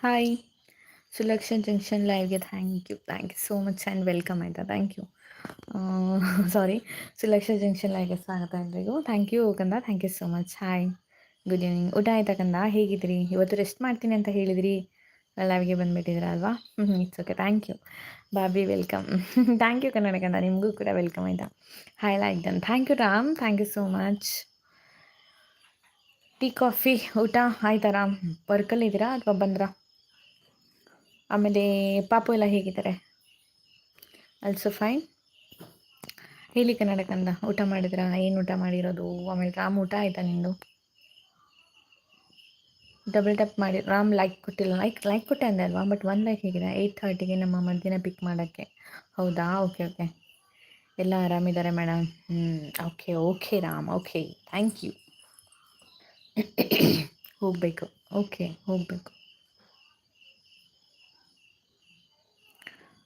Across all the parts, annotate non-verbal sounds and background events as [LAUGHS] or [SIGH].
Hi Sulakshan junction ಲೈವ್ಗೆ thank you thank you so much and welcome ಆಯಿತಾ thank you sorry Sulaksha junction ಲೈವ್ಗೆ ಸ್ವಾಗತ ಎಲ್ರಿಗೂ thank you ಕಂದ thank you so much hi good evening ಊಟ ಆಯ್ತಾ ಕಂದ ಹೇಗಿದ್ರಿ ಇವತ್ತು ರೆಸ್ಟ್ ಮಾಡ್ತೀನಿ ಅಂತ ಹೇಳಿದ್ರಿ. ಲೈವ್ಗೆ ಬಂದುಬಿಟ್ಟಿದ್ರ ಅಲ್ವಾ? It's okay thank you Bobby welcome thank you Kannada ಕಂದ ನಿಮಗೂ ಕೂಡ ವೆಲ್ಕಮ್ ಆಯಿತಾ hi like done thank you Ram thank you so much tea coffee ಊಟ. ಆಯ್ತಾ ರಾಮ್ ವರ್ಕಲ್ಲಿದ್ದೀರಾ ಅಥವಾ ಬಂದ್ರಾ? ಆಮೇಲೆ ಪಾಪು ಎಲ್ಲ ಹೇಗಿದ್ದಾರೆ? ಆಲ್ಸೋ ಫೈನ್ ಹೇಳಿ ಕನ್ನಡ ಕಂದ ಊಟ ಮಾಡಿದ್ರಾ? ಏನು ಊಟ ಮಾಡಿರೋದು? ಆಮೇಲೆ ರಾಮ್ ಊಟ ಆಯಿತಾ ನಿಂದು? ಡಬಲ್ ಟಪ್ ಮಾಡಿ. ರಾಮ್ ಲೈಕ್ ಕೊಟ್ಟಿಲ್ಲ. ಲೈಕ್ ಲೈಕ್ ಕೊಟ್ಟೆ ಅಂದೆ ಅಲ್ವಾ? ಬಟ್ ಒನ್ ಲೈಕ್ ಹೇಗಿದೆ. ಏಯ್ಟ್ ಥರ್ಟಿಗೆ ನಮ್ಮ ಮಧ್ಯಾಹ್ನ ಪಿಕ್ ಮಾಡೋಕ್ಕೆ. ಹೌದಾ? ಓಕೆ ಓಕೆ ಎಲ್ಲ ಆರಾಮಿದ್ದಾರೆ ಮೇಡಮ್ ಹ್ಞೂ okay okay Ram okay thank you ಹೋಗಬೇಕು. ಓಕೆ ಹೋಗಬೇಕು.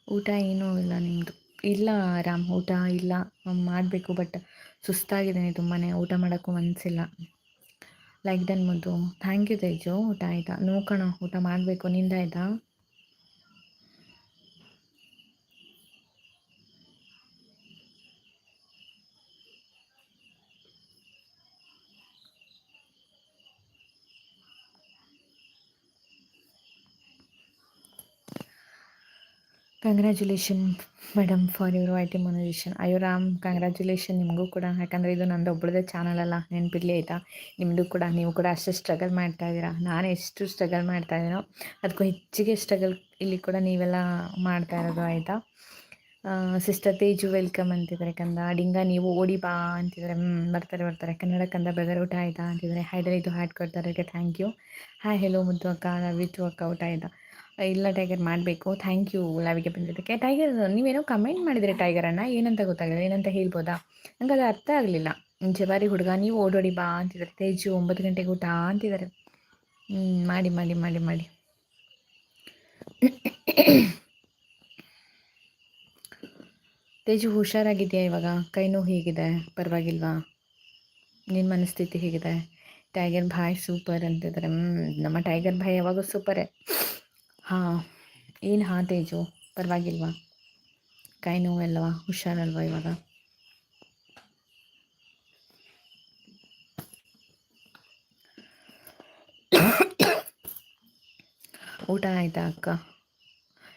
ಊಟ ಏನೂ ಇಲ್ಲ ನಿಮ್ಮದು ಇಲ್ಲ ರಾಮ್, ಊಟ ಇಲ್ಲ. ಮಾಡಬೇಕು ಬಟ್ ಸುಸ್ತಾಗಿದ್ದೀನಿ ತುಂಬಾ ಊಟ ಮಾಡೋಕ್ಕೂ ಮನಸ್ಸಿಲ್ಲ ಲೈಕ್ ದನ್ ಮುದ್ದು. Thank you Teju. ಊಟ ಆಯಿತಾ? ನೋಡ್ಕೋಣ ಊಟ ಮಾಡಬೇಕು. ನಿಂದಾಯ್ತಾ? Congratulation madam for your I T monetisation ಅಯ್ಯೋ ರಾಮ್ ಕಂಗ್ರ್ಯಾಚುಲೇಷನ್ ನಿಮಗೂ ಕೂಡ. ಯಾಕಂದರೆ ಇದು ನಂದು ಒಬ್ಬಳದೇ ಚಾನಲ್ ಅಲ್ಲ. ನೆನಪಿರಲಿ ಆಯಿತಾ? ನಿಮ್ಮದು ಕೂಡ, ನೀವು ಕೂಡ ಅಷ್ಟೇ ಸ್ಟ್ರಗಲ್ ಮಾಡ್ತಾ ಇದ್ದೀರಾ? ನಾನು ಎಷ್ಟು ಸ್ಟ್ರಗಲ್ ಮಾಡ್ತಾ ಇದ್ದೀನೋ ಅದಕ್ಕೂ ಹೆಚ್ಚಿಗೆ ಸ್ಟ್ರಗಲ್ ಇಲ್ಲಿ ಕೂಡ ನೀವೆಲ್ಲ ಮಾಡ್ತಾ ಇರೋದು ಆಯಿತಾ? ಸಿಸ್ಟರ್ ತೇಜು ವೆಲ್ಕಮ್ ಅಂತಿದ್ದಾರೆ ಕಂದ. ಡಿಂಗ, ನೀವು ಓಡಿ ಬಾ ಅಂತಿದ್ದಾರೆ. ಬರ್ತಾರೆ ಬರ್ತಾರೆ. ಕನ್ನಡ ಕಂದ ಬೆದರ್ ಊಟ ಆಯಿತಾ ಅಂತಿದ್ದಾರೆ. ಹೈಡರ್ ಇದು ಹಾಡ್ ಕೊಡ್ತಾರೆ ಥ್ಯಾಂಕ್ ಯು ಹಾಯ್ ಹೆಲೋ ಮುದ್ದು ಅಕ್ಕ. ಟು ಅಕ್ಕ. ಊಟ ಆಯಿತಾ? ಇಲ್ಲ, ಟೈಗರ್ ಮಾಡಬೇಕು. ಥ್ಯಾಂಕ್ ಯು ಲಾವಿಗೆ ಬಂದಿದ್ದಕ್ಕೆ. ಟೈಗರ್ ನೀವೇನೋ ಕಮೆಂಟ್ ಮಾಡಿದರೆ ಟೈಗರನ್ನು ಏನಂತ ಗೊತ್ತಾಗಲಿಲ್ಲ. ಏನಂತ ಹೇಳ್ಬೋದಾ? ನಂಗೆ ಅದು ಅರ್ಥ ಆಗಲಿಲ್ಲ. ಜವಾರಿ ಹುಡುಗ, ನೀವು ಓಡೋಡಿ ಬಾ ಅಂತಿದ್ದಾರೆ. ತೇಜು ಒಂಬತ್ತು ಗಂಟೆಗೆ ಊಟ ಅಂತಿದ್ದಾರೆ. ಮಾಡಿ ಮಾಡಿ ಮಾಡಿ ಮಾಡಿ. ತೇಜು, ಹುಷಾರಾಗಿದೆಯಾ ಇವಾಗ? ಕೈ ನೋವು ಹೇಗಿದೆ? ಪರವಾಗಿಲ್ವಾ? ನಿನ್ನ ಮನಸ್ಥಿತಿ ಹೇಗಿದೆ? ಟೈಗರ್ ಭಾಯ್ ಸೂಪರ್ ಅಂತಿದ್ದಾರೆ. ನಮ್ಮ ಟೈಗರ್ ಭಾಯ್ ಯಾವಾಗೂ ಸೂಪರೇ ಹಾಂ, ಏನು ಹಾಂ ತೇಜು ಪರವಾಗಿಲ್ವಾ? ಕೈ ನೋವಲ್ವಾ? ಹುಷಾರಲ್ವಾ ಇವಾಗ? ಊಟ ಆಯಿತಾ ಅಕ್ಕ?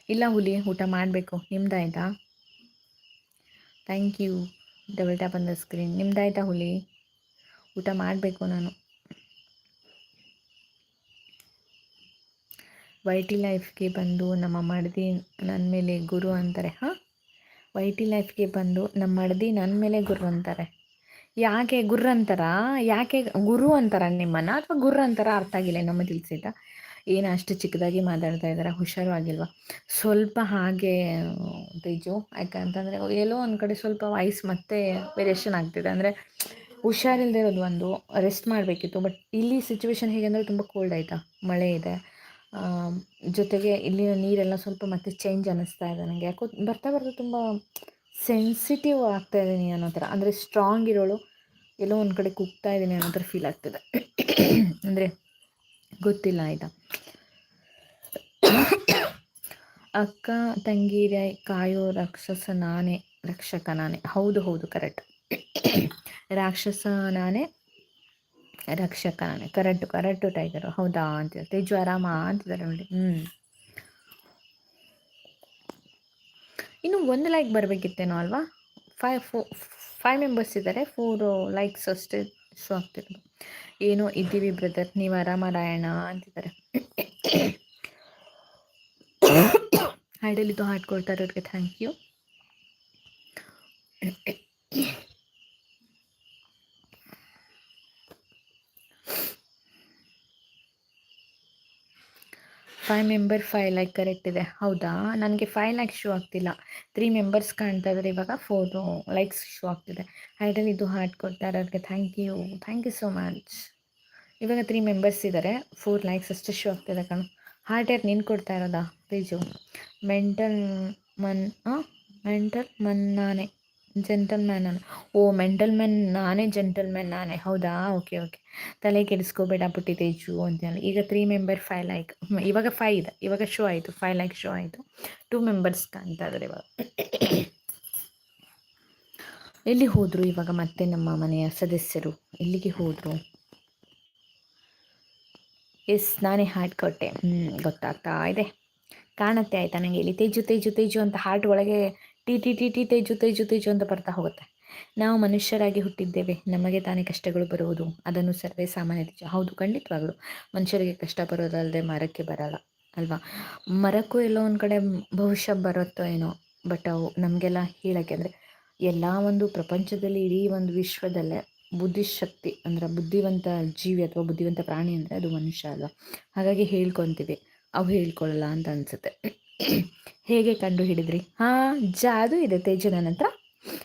ಇಲ್ಲ ಹುಲಿ, ಊಟ ಮಾಡಬೇಕು. ನಿಮ್ದಾಯ್ತಾ? ಥ್ಯಾಂಕ್ ಯು ಡಬಲ್ ಟ್ಯಾಪ್ ಅಂದ ಸ್ಕ್ರೀನ್ ನಿಮ್ದಾಯ್ತಾ ಹುಲಿ? ಊಟ ಮಾಡಬೇಕು ನಾನು. ವೈ ಟಿ ಲೈಫ್ಗೆ ಬಂದು ನಮ್ಮ ಮಡದಿ ನನ್ನ ಮೇಲೆ ಗುರು ಅಂತಾರೆ, ಹಾಂ? ವೈ ಟಿ ಲೈಫ್ಗೆ ಬಂದು ನಮ್ಮ ಮಡದಿ ನನ್ನ ಮೇಲೆ ಗುರು ಅಂತಾರೆ. ಯಾಕೆ ಗುರು ಅಂತಾರ? ಯಾಕೆ ಗುರು ಅಂತಾರ ನಿಮ್ಮನ್ನು? ಅಥವಾ ಗುರು ಅಂತಾರ ಅರ್ಥ ಆಗಿಲ್ಲ ನಮ್ಮ ತಿಳಿಸಿದ ಏನು ಅಷ್ಟು ಚಿಕ್ಕದಾಗಿ ಮಾತಾಡ್ತಾ ಇದ್ದಾರೆ? ಹುಷಾರು ಆಗಿಲ್ವಾ? ಸ್ವಲ್ಪ ಹಾಗೆ, ತೇಜು, ಯಾಕಂತಂದರೆ ಎಲ್ಲೋ ಒಂದು ಕಡೆ ಸ್ವಲ್ಪ ವಾಯ್ಸ್ ಮತ್ತೆ ವೇರಿಯೇಷನ್ ಆಗ್ತಿದೆ. ಅಂದರೆ ಹುಷಾರಿಲ್ಲದೆ ಇರೋದು ಒಂದು ರೆಸ್ಟ್ ಮಾಡಬೇಕಿತ್ತು. ಬಟ್ ಇಲ್ಲಿ ಸಿಚುವೇಶನ್ ಹೇಗೆ ಅಂದರೆ ತುಂಬ ಕೋಲ್ಡ್ ಆಯಿತಾ? ಮಳೆ ಇದೆ. ಜೊತೆಗೆ ಇಲ್ಲಿನ ನೀರೆಲ್ಲ ಸ್ವಲ್ಪ ಮತ್ತೆ ಚೇಂಜ್ ಅನ್ನಿಸ್ತಾ ಇದೆ ನನಗೆ ಯಾಕೋ ಬರ್ತಾ ಬರ್ತಾ ತುಂಬ ಸೆನ್ಸಿಟಿವ್ ಆಗ್ತಾ ಇದ್ದೀನಿ ಅನ್ನೋ ಥರ. ಅಂದರೆ ಸ್ಟ್ರಾಂಗ್ ಇರೋಳು ಎಲ್ಲೋ ಒಂದು ಕಡೆ ಕುಗ್ತಾ ಇದ್ದೀನಿ ಅನ್ನೋ ಥರ ಫೀಲ್ ಆಗ್ತಿದೆ. ಅಂದರೆ ಗೊತ್ತಿಲ್ಲ ಆಯಿತಾ. ಅಕ್ಕ ತಂಗಿರ ಕಾಯೋ ರಾಕ್ಷಸ ನಾನೇ, ರಕ್ಷಕ ನಾನೇ. ಹೌದು ಹೌದು ಕರೆಕ್ಟ್ ರಾಕ್ಷಸ ನಾನೇ ರಕ್ಷಕ ನಾನೇ ಕರೆಕ್ಟು ಕರೆಕ್ಟು ಟೈಗರು. ಹೌದಾ ಅಂತ ತೇಜು ಆರಾಮ ಅಂತಿದ್ದಾರೆ ನೋಡಿ. ಹ್ಞೂ ಇನ್ನು ಒಂದು ಲೈಕ್ ಬರಬೇಕಿತ್ತೇನೋ ಅಲ್ವಾ? ಫೈವ್ ಫೋ ಫೈವ್ ಮೆಂಬರ್ಸ್ ಇದ್ದಾರೆ. ಫೋರು ಲೈಕ್ಸ್ ಅಷ್ಟೇ ಶೋ ಆಗ್ತಿರೋದು. ಏನೋ ಇದ್ದೀವಿ ಬ್ರದರ್ ನೀವು ರಾಮಾರಾಯಣ ಅಂತಿದ್ದಾರೆ. ಹಾಡಲ್ಲಿ ಹಾಡು ಅವ್ರಿಗೆ ಇರೋರಿಗೆ thank you five member five like correct ಇದೆ. ಹೌದಾ? ನನಗೆ ಫೈವ್ ಲ್ಯಾಕ್ ಶೂ ಆಗ್ತಿಲ್ಲ. ತ್ರೀ ಮೆಂಬರ್ಸ್ ಕಾಣ್ತಾ ಇದ್ದಾರೆ ಇವಾಗ ಫೋರ್ ಲೈಕ್ಸ್ ಶೂ ಆಗ್ತಿದೆ. ಹೈಡಲ್ಲಿ ಇದು ಹಾರ್ಟ್ ಕೊಡ್ತಾರೆ ಅದಕ್ಕೆ thank you thank you so much ಇವಾಗ ತ್ರೀ ಮೆಂಬರ್ಸ್ ಇದ್ದಾರೆ ಫೋರ್ ಲೈಕ್ಸ್ ಅಷ್ಟು ಶೂ ಆಗ್ತಿದೆ ಕಣ. ಹಾರ್ಟ್ ಯಾರು ನೀನು ಕೊಡ್ತಾ ಇರೋದಾ? ಪ್ಲೀಸು ಮೆಂಟಲ್ ಮನ್ ಮೆಂಟಲ್ ಮನ್ನಾನೆ. ಜೆಂಟಲ್ಮ್ಯಾನ್ ಅಲ್ಲ ಓ ಮೆಂಟಲ್ ಮ್ಯಾನ್ ನಾನೇ ಜೆಂಟಲ್ಮ್ಯಾನ್ ನಾನೇ. ಹೌದಾ? ಓಕೆ ಓಕೆ ತಲೆ ಕೆಡಿಸ್ಕೋಬೇಡ ಪುಟ್ಟಿ ತೇಜು ಅಂತೇಳಿ ಈಗ ತ್ರೀ ಮೆಂಬರ್ ಫೈವ್ ಲೈಕ್ ಇವಾಗ ಫೈ ಇದೆ. ಇವಾಗ ಶೋ ಆಯಿತು. ಫೈವ್ ಲೈಕ್ ಶೋ ಆಯಿತು. ಟೂ ಮೆಂಬರ್ಸ್ ಕಾಣ್ತಾ ಇವಾಗ. ಎಲ್ಲಿ ಹೋದರು ಇವಾಗ ಮತ್ತೆ ನಮ್ಮ ಮನೆಯ ಸದಸ್ಯರು? ಎಲ್ಲಿಗೆ ಹೋದರು? ಎಸ್ ನಾನೇ ಹಾರ್ಟ್ ಕೊಟ್ಟೆ. ಹ್ಞೂ ಗೊತ್ತಾಗ್ತಾ ಇದೆ. ಕಾಣುತ್ತೆ ಆಯಿತಾ ನನಗೆ ಇಲ್ಲಿ. ತೇಜು ತೇಜು ತೇಜು ಅಂತ ಹಾರ್ಟ್ ಒಳಗೆ T T T T, Teju Teju Teju ಅಂತ ಬರ್ತಾ ಹೋಗುತ್ತೆ. ನಾವು ಮನುಷ್ಯರಾಗಿ ಹುಟ್ಟಿದ್ದೇವೆ. ನಮಗೆ ತಾನೇ ಕಷ್ಟಗಳು ಬರುವುದು. ಅದನ್ನು ಸರ್ವೇ ಸಾಮಾನ್ಯ ನಿಜ ಹೌದು, ಖಂಡಿತವಾಗಲು. ಮನುಷ್ಯರಿಗೆ ಕಷ್ಟ ಬರೋದಲ್ಲದೆ ಮರಕ್ಕೆ ಬರಲ್ಲ, ಅಲ್ವಾ? ಮರಕ್ಕೂ ಎಲ್ಲೋ ಒಂದು ಕಡೆ ಬಹುಶಃ ಬರುತ್ತೋ ಏನೋ ಬಟ್ ಅವು ನಮಗೆಲ್ಲ ಹೇಳೋಕ್ಕೆ ಅಂದರೆ ಎಲ್ಲ ಒಂದು ಪ್ರಪಂಚದಲ್ಲಿ ಇಡೀ ಒಂದು ವಿಶ್ವದಲ್ಲೇ ಬುದ್ಧಿಶಕ್ತಿ ಅಂದ್ರೆ ಬುದ್ಧಿವಂತ ಜೀವಿ ಅಥವಾ ಬುದ್ಧಿವಂತ ಪ್ರಾಣಿ ಅಂದರೆ ಅದು ಮನುಷ್ಯ ಅಲ್ವಾ? ಹಾಗಾಗಿ ಹೇಳ್ಕೊತೀವಿ. ಅವು ಹೇಳ್ಕೊಳ್ಳಲ್ಲ ಅಂತ ಅನಿಸುತ್ತೆ. ಹೇಗೆ ಕಂಡು ಹಿಡಿದ್ರಿ? ಹಾಂ ಜಾದು ಇದೆ ತೇಜು ನನ್ನ ಹತ್ರ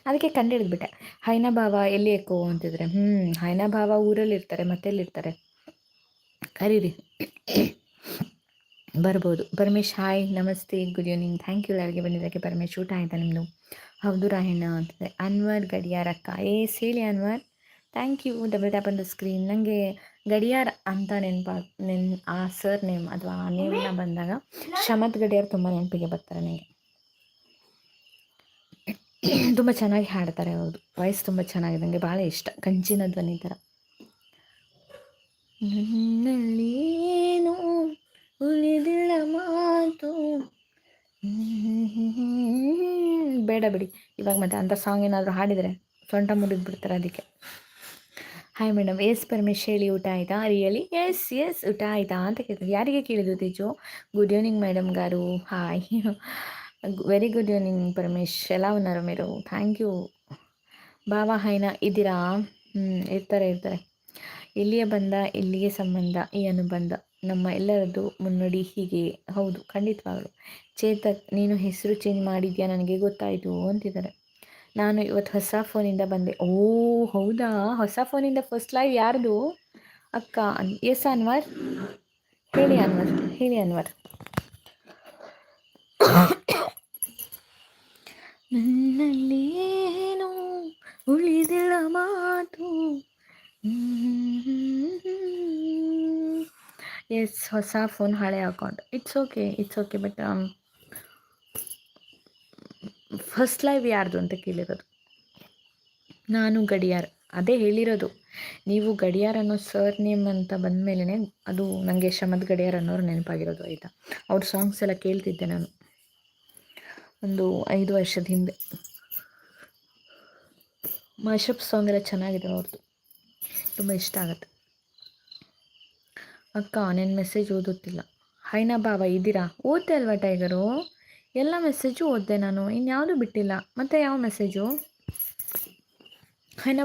ಅದಕ್ಕೆ ಕಂಡು ಹಿಡಿದ್ಬಿಟ್ಟೆ. ಹೈನಾ ಭಾವ ಎಲ್ಲಿ ಎಕ್ಕೋ ಅಂತಿದ್ರೆ ಹ್ಞೂ ಹೈನಾ ಭಾವ ಊರಲ್ಲಿ ಇರ್ತಾರೆ ಕರೀರಿ. ಬರ್ಬೋದು. ಪರಮೇಶ್, ಹಾಯ್, ನಮಸ್ತೆ ಗುಡ್ ಈವ್ನಿಂಗ್ ಥ್ಯಾಂಕ್ ಯು ಲಾರಿಗೆ ಬಂದಿದ್ದಕ್ಕೆ ಪರಮೇಶ್ ಊಟ ಆಯ್ತಾ ನಿಮ್ಮದು ಹೌದು ರಾಯಣ್ಣ ಅಂತಿದೆ. ಅನ್ವರ್ ಗಡಿಯಾರಕ್ಕ. ಏ, ಸೇಳಿ Anwar. Thank you double tap on the screen ನನಗೆ ಗಡಿಯಾರ ಅಂತ ನೆನ್ಪ, ನೆನ್, ಆ ಸರ್ ನೇಮ್ ಅಥವಾ ಆ ನೇಮ್ನ ಬಂದಾಗ ಶಮತ್ ಗಡಿಯಾರ್ ತುಂಬ ನೆನಪಿಗೆ ಬರ್ತಾರೆ ನನಗೆ [CLEARS THROAT] ತುಂಬ ಚೆನ್ನಾಗಿ ಹಾಡ್ತಾರೆ ಅವರು ವಾಯ್ಸ್ ತುಂಬ ಚೆನ್ನಾಗಿದೆ ನನಗೆ ಭಾಳ ಇಷ್ಟ. ಕಂಚಿನ ಧ್ವನಿ ಥರ ನನ್ನಲ್ಲೇನು ಉಳಿದಿಳ ಮಾತು. ಬೇಡ ಬಿಡಿ. ಇವಾಗ ಮತ್ತೆ ಅಂಥ ಸಾಂಗ್ ಏನಾದರೂ ಹಾಡಿದರೆ ಸೊಂಟ ಮುರಿದು ಬಿಡ್ತಾರೆ ಅದಕ್ಕೆ. ಹಾಯ್ ಮೇಡಮ್ ಎಸ್ ಪರಮೇಶ್ ಹೇಳಿ ಊಟ ಆಯಿತಾ ರಿಯಲಿ ಎಸ್ ಎಸ್ ಊಟ ಆಯಿತಾ ಅಂತ ಕೇಳ್ತಾರೆ ಯಾರಿಗೆ ಕೇಳಿದ್ರು Teju good evening madam garu hi very good evening Paramesh ఎలా ఉన్నారు మీరు ಥ್ಯಾಂಕ್ ಯು ಬಾವಾ ಹೈನಾ ಇದ್ದೀರಾ ಹ್ಞೂ ಇರ್ತಾರೆ ಇರ್ತಾರೆ ಇಲ್ಲಿಯೇ ಬಂದ ಇಲ್ಲಿಗೆ ಸಂಬಂಧ ಈ ಅನುಬಂಧ ನಮ್ಮ ಎಲ್ಲರದ್ದು ಮುನ್ನುಡಿ ಹೀಗೆ ಹೌದು ಖಂಡಿತವಾಗಲು ಚೇತಕ್ ನೀನು ಹೆಸರು ಚೇಂಜ್ ಮಾಡಿದ್ಯಾ ನನಗೆ ಗೊತ್ತಾಯಿತು ಅಂತಿದ್ದಾರೆ ನಾನು ಇವತ್ತು ಹೊಸ ಫೋನಿಂದ ಬಂದೆ. ಓ, ಹೌದಾ? ಹೊಸ ಫೋನಿಂದ ಫಸ್ಟ್ ಲೈವ್ ಯಾರ್ದು? ಅಕ್ಕ ಎಸ್ ಅನ್ವರ್? ಹೇಳಿ ಅನ್ವರ್ ಹೇಳಿ ಅನ್ವರ್. ನನ್ನಲ್ಲಿ ಏನು ಉಳಿದಿಳ ಮಾತು? ಎಸ್, ಹೊಸ ಫೋನ್ ಹಳೆ account it's okay it's okay but first live ಯಾರ್ದು ಅಂತ ಕೇಳಿರೋದು? ನಾನು ಗಡಿಯಾರ್. ಅದೇ ಹೇಳಿರೋದು. ನೀವು ಗಡಿಯಾರ್ ಅನ್ನೋ ಸರ್ ನೇಮ್ ಅಂತ ಬಂದ ಅದು ನನಗೆ ಶಮದ್ ಗಡಿಯಾರ್ ಅನ್ನೋರು ನೆನಪಾಗಿರೋದು, ಆಯಿತಾ? ಅವ್ರ ಸಾಂಗ್ಸ್ ಎಲ್ಲ ಕೇಳ್ತಿದ್ದೆ ನಾನು. ಒಂದು ಐದು ವರ್ಷದ ಹಿಂದೆ. ಮಶಪ್ ಸಾಂಗ್ ಎಲ್ಲ ಚೆನ್ನಾಗಿದೆ ಅವ್ರದ್ದು ತುಂಬ ಇಷ್ಟ ಆಗುತ್ತೆ. ಅಕ್ಕ ನನ್ನ ಮೆಸೇಜ್ ಓದುತ್ತಿಲ್ಲ. ಹೈನಾ ಬಾಬಾ, ಇದ್ದೀರಾ? ಓದ್ತೆ ಅಲ್ವಾ ಟೈಗರು? ಎಲ್ಲ ಮೆಸೇಜು ಓದಿದೆ ನಾನು ಇನ್ಯಾವುದೂ ಬಿಟ್ಟಿಲ್ಲ. ಮತ್ತು ಯಾವ ಮೆಸೇಜು?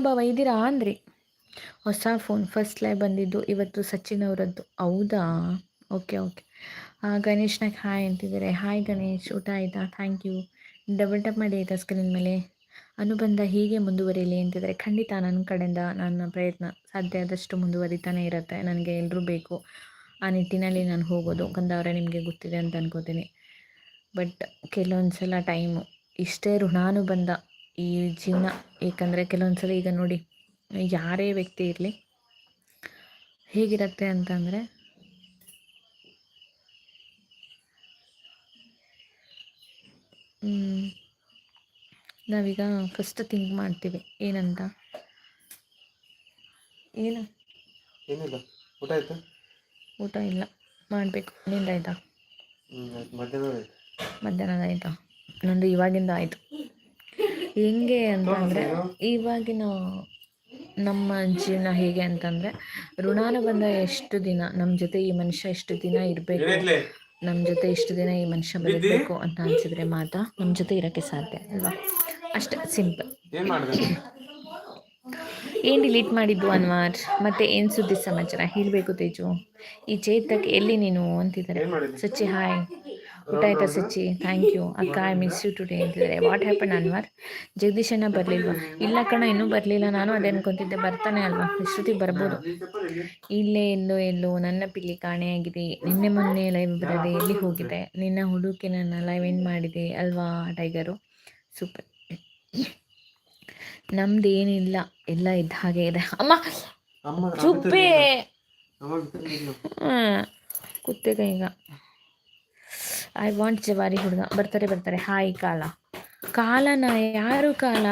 ಬಾವ ಇದ್ದೀರಾ ಅಂದ್ರಿ. ಹೊಸ ಫೋನ್ ಫಸ್ಟ್ ಲೈ ಬಂದಿದ್ದು, ಇವತ್ತು ಸಚಿನ್ ಅವರದ್ದು. ಹೌದಾ? ಓಕೆ ಓಕೆ ಗಣೇಶ್ನಾಗ ಹಾಯ್ ಅಂತಿದ್ದಾರೆ. ಹಾಯ್ ಗಣೇಶ್, ಊಟ ಆಯಿತಾ? ಥ್ಯಾಂಕ್ ಯು ಡಬಲ್ ಟಪ್ ಮಾಡಿ ಆಯಿತಾ ಸ್ಕ್ರೀನ್ ಮೇಲೆ? ಅನುಬಂಧ ಹೀಗೆ ಮುಂದುವರಿಯಲಿ ಅಂತಿದ್ದಾರೆ. ಖಂಡಿತ ನನ್ನ ಕಡೆಯಿಂದ ನನ್ನ ಪ್ರಯತ್ನ ಸಾಧ್ಯ ಆದಷ್ಟು ಮುಂದುವರಿತಾನೆ ಇರುತ್ತೆ. ನನಗೆ ಎಲ್ಲರೂ ಬೇಕು. ಆ ನಿಟ್ಟಿನಲ್ಲಿ ನಾನು ಹೋಗೋದು. ಕಂದವರೇ ನಿಮಗೆ ಗೊತ್ತಿದೆ ಅಂತ ಅನ್ಕೋತೀನಿ. ಬಟ್ ಕೆಲವೊಂದು ಸಲ ಟೈಮು ಇಷ್ಟೇ ಋಣಾನುಬಂಧ ಈ ಜೀವನ. ಏಕೆಂದರೆ ಕೆಲವೊಂದು ಸಲ ಈಗ ನೋಡಿ ಯಾರೇ ವ್ಯಕ್ತಿ ಇರಲಿ ಹೇಗಿರುತ್ತೆ ಅಂತಂದರೆ ನಾವೀಗ ಫಸ್ಟ್ ಥಿಂಕ್ ಮಾಡ್ತೀವಿ. ಏನಂತ? ಏನು? ಏನಿಲ್ಲ. ಊಟ ಆಯ್ತಾ? ಊಟ ಇಲ್ಲ. ಮಾಡಬೇಕು. ನಿಂದಾಯ್ತಾ ಮಧ್ಯಾಹ್ನದ ಆಯಿತಾ ನಂದು ಇವಾಗಿಂದ ಆಯಿತು. ಹೆಂಗೆ ಅಂತಂದರೆ ಇವಾಗಿನ ನಮ್ಮ ಜೀವನ ಹೇಗೆ ಅಂತಂದರೆ ಋಣಾನುಬಂಧ ಎಷ್ಟು ದಿನ ನಮ್ಮ ಜೊತೆ ಈ ಮನುಷ್ಯ ಎಷ್ಟು ದಿನ ಇರಬೇಕು? ನಮ್ಮ ಜೊತೆ ಇಷ್ಟು ದಿನ ಈ ಮನುಷ್ಯ ಬರಬೇಕು ಅಂತ ಅನ್ಸಿದ್ರೆ ಮಾತ್ರ ನಮ್ಮ ಜೊತೆ ಇರೋಕ್ಕೆ ಸಾಧ್ಯ ಅಲ್ವಾ? ಅಷ್ಟೇ ಸಿಂಪಲ್ ಏನು ಡಿಲೀಟ್ ಮಾಡಿದ್ದು ಅನ್ವಾರ್? ಮತ್ತೆ ಏನು ಸುದ್ದಿ ಸಮಾಚಾರ? ಹೇಳಬೇಕು ತೇಜು. ಈ ಚೇತಕ್ ಎಲ್ಲಿ ನೀನು? ಅಂತಿದ್ದಾರೆ ಸಚಿ ಹಾಯ್ ಊಟ ಆಯ್ತಾ ಸಚ್ಚಿ? ಥ್ಯಾಂಕ್ ಯು ಅಕ್ಕ ಐ ಮಿಸ್ ಯು ಟುಡೇ ಅಂತಿದ್ದಾರೆ. What happen Anwar? ಜಗದೀಶಣ್ಣ ಬರಲಿಲ್ವಾ? ಇಲ್ಲ ಕಣ ಇನ್ನೂ ಬರಲಿಲ್ಲ. ನಾನು ಅದೇ ಅನ್ಕೊಂತಿದ್ದೆ. ಬರ್ತಾನೆ ಅಲ್ವಾ? ಇಷ್ಟೊತ್ತಿಗೆ ಬರ್ಬೋದು. ಇಲ್ಲೇ ಎಲ್ಲೋ ಎಲ್ಲೋ ನನ್ನ ಪಿಲ್ಲಿ ಕಾಣೆಯಾಗಿದೆ ನಿನ್ನೆ ಮೊನ್ನೆ ಲೈವ್ ಬರದೆ ಎಲ್ಲಿ ಹೋಗಿದೆ? ನಿನ್ನ ಹುಡುಕಿ ನನ್ನ ಲೈವ್ ಏನು ಮಾಡಿದೆ ಅಲ್ವಾ ಟೈಗರು ಸೂಪರ್ ನಮ್ದೇನಿಲ್ಲ ಎಲ್ಲ ಇದ್ದ ಹಾಗೆ ಇದೆ. ಅಮ್ಮ! ಚುಪ್ಪೆ! ಕುತ್ತೆ ಈಗ. ಐ ವಾಂಟ್ ಜವಾರಿ ಹುಡುಗ. ಬರ್ತಾರೆ ಬರ್ತಾರೆ. ಹಾಯ್ ಕಾಲ ಕಾಲನ ಯಾರು ಕಾಲ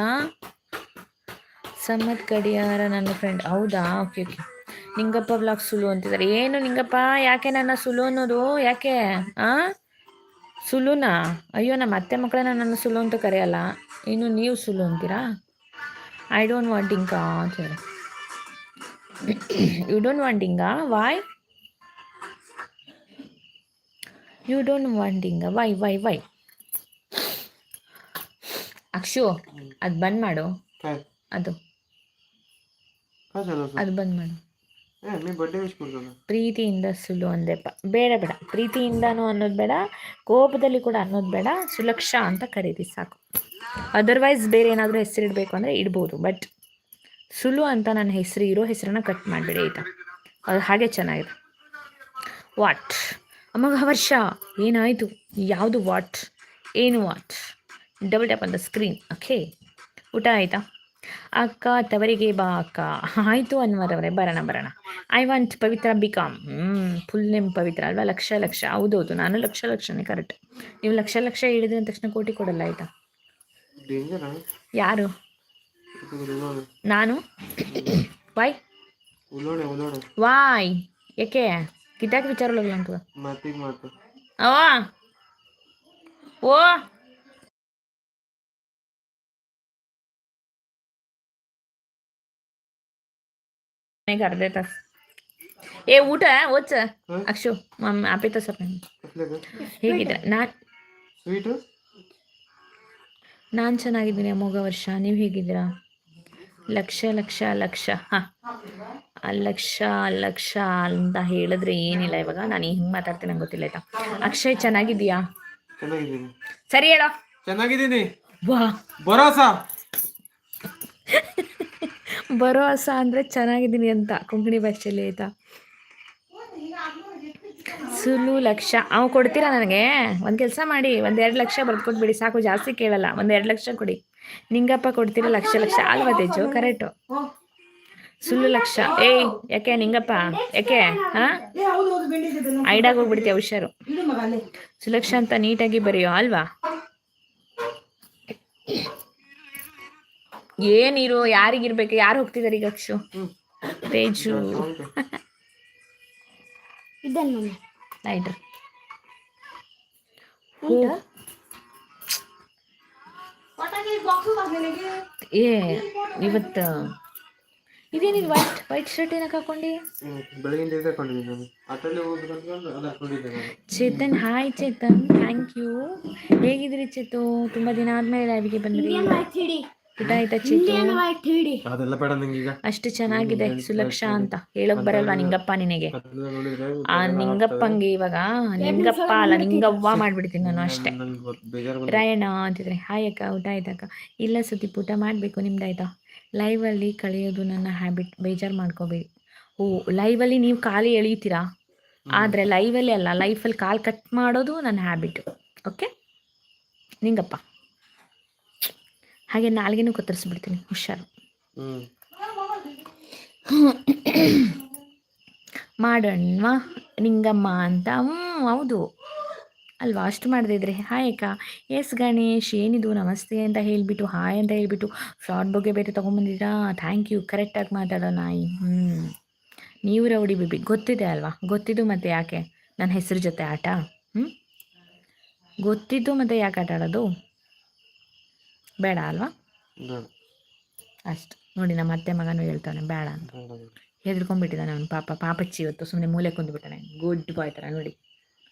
ಸಮ್ಮತ್ ಗಡಿಯಾರ ನನ್ನ ಫ್ರೆಂಡ್ ಹೌದಾ? ಓಕೆ ಓಕೆ ನಿಂಗಪ್ಪ ಬ್ಲಾಗ್ ಸುಲು ಅಂತಿದ್ದಾರೆ ಏನು ನಿಂಗಪ್ಪ? ಯಾಕೆ ನನ್ನ ಸುಲು ಅನ್ನೋದು? ಯಾಕೆ? ಆ? ಸುಲುನಾ? ಅಯ್ಯೋ, ನಮ್ಮ ಅತ್ತೆ ಮಕ್ಕಳನ್ನ ನನ್ನ ಸುಲು ಅಂತ ಕರೆಯಲ್ಲ. ಇನ್ನು ನೀವು ಸುಲು ಅಂತೀರಾ? ಐ ಡೋಂಟ್ ವಾಂಟ್ ಅಂತ ಹೇಳಿ. You don't want why you don't wanting why why why Akshu ಅದು ಬಂದ್ ಮಾಡು. ಅದು. ಅದು ಬಂದ್ ಮಾಡು. ಪ್ರೀತಿಯಿಂದ ಸುಲು ಅಂದೆಪ್ಪ ಬೇಡ ಬೇಡ. ಪ್ರೀತಿಯಿಂದನು ಅನ್ನೋದು ಬೇಡ ಕೋಪದಲ್ಲಿ ಕೂಡ ಅನ್ನೋದು ಬೇಡ ಸುಲಕ್ಷ ಅಂತ ಕರೀತಿ ಸಾಕು. ಅದರ್ವೈಸ್ ಬೇರೆ ಏನಾದರೂ ಹೆಸರಿಡಬೇಕು ಅಂದರೆ ಇಡ್ಬೋದು. ಬಟ್ ಸುಲು ಅಂತ ನನ್ನ ಹೆಸರು ಇರೋ ಹೆಸರನ್ನ ಕಟ್ ಮಾಡಿಬಿಡಿ ಆಯಿತಾ? ಅದು ಹಾಗೆ ಚೆನ್ನಾಗಿದೆ. ವಾಟ್ ಅಮಗ ವರ್ಷ ಏನಾಯಿತು? ಯಾವುದು ವಾಟ್ ಏನು what double tap on the screen okay ಊಟ ಆಯಿತಾ? ಅಕ್ಕ ತವರಿಗೆ ಬಾ ಅಕ್ಕ. ಆಯಿತು ಅನ್ವರವರೇ ಬರೋಣ ಬರೋಣ. I want Pavitra become full name Pavitra ಅಲ್ವಾ? ಲಕ್ಷ ಲಕ್ಷ. ಹೌದೌದು ನಾನು ಲಕ್ಷ ಲಕ್ಷನೇ ಕರೆಕ್ಟ್ ನೀವು ಲಕ್ಷ ಲಕ್ಷ ಹೇಳಿದ್ರೆ ಅಂದ ತಕ್ಷಣ ಕೋಟಿ ಕೊಡಲ್ಲ ಆಯಿತಾ? ಯಾರು? ನಾನು? ವಾಯ್ ವಾಯ್ ಯಾಕೆ ಕಿತ್ತಾಕ್ ವಿಚಾರಲ್ಲ ಅಂತ मातीक मारतो ಅವ ಓ अर्धे तास ಏ ಊಟ ಓದ್ಸ हं? ಅಕ್ಷು ಮಮ್ ಆಪೇತ ಸ್ವಲ್ಪ कसले ग ಹೇಗಿದ್ರೆ ನಾನು स्वीट ನಾನು ಚೆನ್ನಾಗಿದ್ದೀನಿ ಅಮೋಘ ವರ್ಷ ನೀವು ಹೇಗಿದ್ದೀರಾ ಲಕ್ಷ ಲಕ್ಷ ಲಕ್ಷ ಹಾಂ ಲಕ್ಷ ಲಕ್ಷ ಅಂತ ಹೇಳಿದ್ರೆ ಏನಿಲ್ಲ. ಇವಾಗ ನಾನು ಹಿಂಗ್ ಮಾತಾಡ್ತೀನಿ ನಂಗೆ ಗೊತ್ತಿಲ್ಲ ಆಯ್ತಾ? ಅಕ್ಷಯ್ ಚೆನ್ನಾಗಿದ್ಯಾ ಸರಿ ಹೇಳೋ. ಚೆನ್ನಾಗಿದ್ದೀನಿ. ವಾ. ಬರೋಸ ಬರೋ ಹಸ ಅಂದರೆ ಚೆನ್ನಾಗಿದ್ದೀನಿ ಅಂತ ಕೊಂಕಣಿ ಭಾಷೆಯಲ್ಲಿ ಆಯ್ತಾ? ಸುಲು ಲಕ್ಷ. ಅವು ಕೊಡ್ತೀರಾ ನನಗೆ? ಒಂದು ಕೆಲಸ ಮಾಡಿ ಒಂದು ಎರಡು ಲಕ್ಷ ಬರ್ಕೊಟ್ಬಿಡಿ ಸಾಕು ಜಾಸ್ತಿ ಕೇಳಲ್ಲ. ಒಂದು ಎರಡು ಲಕ್ಷ ಕೊಡಿ. ನಿಂಗಪ್ಪ ಕೊಡ್ತೀರಾ ಲಕ್ಷ ಲಕ್ಷ. ಅಲ್ವಾ ತೇಜು? ಕರೆಕ್ಟು ಸುಳ್ಳು ಲಕ್ಷ. ಏಯ್ ಯಾಕೆ ನಿಂಗಪ್ಪ? ಯಾಕೆ? ಐಡಾಗ ಐಡಾಗಿ ಹೋಗ್ಬಿಡ್ತೀಯ ಹುಷಾರು. ಸುಲಕ್ಷ ಅಂತ ನೀಟಾಗಿ ಬರೆಯೋ ಅಲ್ವಾ? ಏನಿರು ಯಾರಿಗಿರ್ಬೇಕು? ಯಾರು ಹೋಗ್ತಿದಾರೆ ಈಗ ಅಕ್ಷು? ಪೇಜು ಹೂ. ಏ ಇವತ್ತು ಇದೇನಿದು ವೈಟ್ ವೈಟ್ ಶರ್ಟ್ ಏನಕ್ಕೆ ಹಾಕೊಂಡಿ? ಹಾಕೊಂಡಿದ್ದೀನಿ ನಾನು. ಆಟೋಲ್ಲಿ ಹೋಗ್ಬೇಕಂತ ಅದು ಹಾಕೊಂಡಿದ್ದೆ ನಾನು. Chetan hi Chetan thank you ಹೇಗಿದ್ರಿ Chetu? ತುಂಬ ದಿನ ಆದ್ಮೇಲೆ ಲೈವ್ಗೆ ಬಂದ್ರಿ. ಊಟ ಆಯ್ತಾ ಚೇತು? ಅದೆಲ್ಲ ಬೇಡ ನಂಗೀಗ ಅಷ್ಟು ಚೆನ್ನಾಗಿದೆ ಸುಲಕ್ಷ ಅಂತ. ಹೇಳಕ್ ಬರಲ್ವಾ ನಿಂಗಪ್ಪ ನಿನಗೆ? ಆ ನಿಂಗಪ್ಪಂಗೆ ಇವಾಗ. ನಿಂಗಪ್ಪ ಅಲ್ಲ ನಿಂಗವ್ವ ಮಾಡ್ಬಿಡ್ತೀನಿ ನಾನು ಅಷ್ಟೇ. ರಾಯಣ್ಣ ಅಂತಿದ್ರೆ ಹಾಯ್ ಅಕ್ಕ ಊಟ ಆಯ್ತಕ್ಕ ಇಲ್ಲ ಸುದೀಪ್ ಊಟ ಮಾಡಬೇಕು ನಿಮ್ದು ಆಯ್ತಾ ಲೈವಲ್ಲಿ ಕಳೆಯೋದು ನನ್ನ ಹ್ಯಾಬಿಟ್ ಬೇಜಾರು ಮಾಡ್ಕೋಬೇಡಿ. ಓ ಲೈವಲ್ಲಿ ನೀವು ಖಾಲಿ ಎಳೀತೀರಾ? ಆದರೆ ಲೈವಲ್ಲಿ ಅಲ್ಲ ಲೈಫಲ್ಲಿ ಕಾಲು ಕಟ್ ಮಾಡೋದು ನನ್ನ ಹ್ಯಾಬಿಟ್ ಓಕೆ ನಿಂಗಪ್ಪ. ಹಾಗೆ ನಾಲ್ಗೆನೂ ಕತ್ತರಿಸ್ಬಿಡ್ತೀನಿ ಹುಷಾರು. ಮಾಡಣ್ವಾ [COUGHS] ಮಾಡೋಣ ನಿಂಗಮ್ಮ ಅಂತ ಹ್ಞೂ ಹೌದು. ಅಲ್ವಾ? ಅಷ್ಟು ಮಾಡದಿದ್ರೆ. ಹಾಯ್ ಅಕ್ಕ. ಎಸ್ ಗಣೇಶ್ ಏನಿದು? ನಮಸ್ತೆ ಅಂತ ಹೇಳಿಬಿಟ್ಟು ಹಾಯ್ ಅಂತ ಹೇಳಿಬಿಟ್ಟು ಫ್ರಾಡ್ ಬಗ್ಗೆ ಬೇರೆ ತೊಗೊಂಬಂದಿದ್ದೀರಾ? ಥ್ಯಾಂಕ್ ಯು ಕರೆಕ್ಟಾಗಿ ಮಾತಾಡೋ ನಾಯಿ. ಹ್ಞೂ ನೀವು ರೌಡಿ ಬಿಬಿ. ಗೊತ್ತಿದೆ ಅಲ್ವಾ? ಗೊತ್ತಿದ್ದು ಮತ್ತೆ ಯಾಕೆ? ನನ್ನ ಹೆಸರು ಜೊತೆ ಆಟ? ಹ್ಞೂ ಗೊತ್ತಿದ್ದು ಮತ್ತೆ ಯಾಕೆ ಆಟ ಆಡೋದು? ಬೇಡ ಅಲ್ವಾ? ಅಷ್ಟು. ನೋಡಿ ನಮ್ಮ ಅತ್ತೆ ಮಗನೂ ಹೇಳ್ತಾನೆ ಬೇಡ ಅಂತ. ಹೆದರ್ಕೊಂಡ್ಬಿಟ್ಟಿದ್ದಾನೆ ಅವನು ಪಾಪ. ಪಾಪಚ್ಚಿ ಇವತ್ತು ಸುಮ್ಮನೆ ಮೂಲೆ ಕುಂದ್ಬಿಟ್ಟಾನೆ. ಗುಡ್ ಬಾಯ್ ಥರ ನೋಡಿ.